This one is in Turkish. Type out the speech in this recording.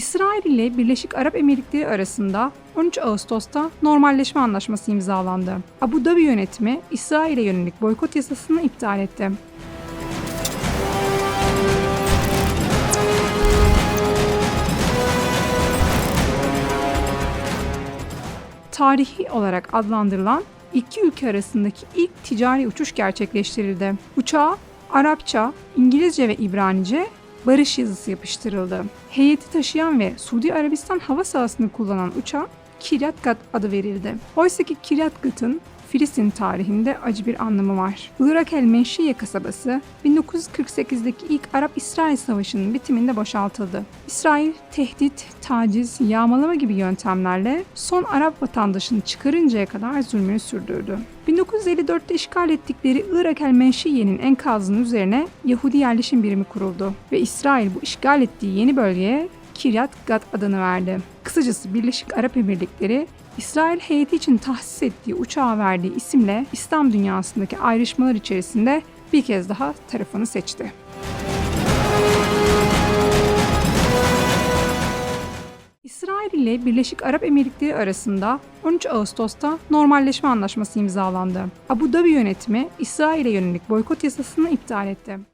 İsrail ile Birleşik Arap Emirlikleri arasında 13 Ağustos'ta normalleşme anlaşması imzalandı. Abu Dhabi yönetimi İsrail'e yönelik boykot yasasını iptal etti. tarihi olarak adlandırılan iki ülke arasındaki ilk ticari uçuş gerçekleştirildi. Uçağa Arapça, İngilizce ve İbranice barış yazısı yapıştırıldı. Heyeti taşıyan ve Suudi Arabistan hava sahasını kullanan uçağa Kiryat Gat adı verildi. Oysa ki Kiryat Gat'ın Filistin tarihinde acı bir anlamı var. Irak el Menşiye kasabası 1948'deki ilk Arap-İsrail Savaşı'nın bitiminde boşaltıldı. İsrail tehdit, taciz, yağmalama gibi yöntemlerle son Arap vatandaşını çıkarıncaya kadar zulmünü sürdürdü. 1954'te işgal ettikleri Irak el Menşiye'nin enkazının üzerine Yahudi yerleşim birimi kuruldu ve İsrail bu işgal ettiği yeni bölgeye Kiryat Gat adını verdi. Kısacası Birleşik Arap Emirlikleri İsrail heyeti için tahsis ettiği uçağa verdiği isimle İslam dünyasındaki ayrışmalar içerisinde bir kez daha tarafını seçti. İsrail ile Birleşik Arap Emirlikleri arasında 13 Ağustos'ta normalleşme anlaşması imzalandı. Abu Dhabi yönetimi İsrail'e yönelik boykot yasasını iptal etti.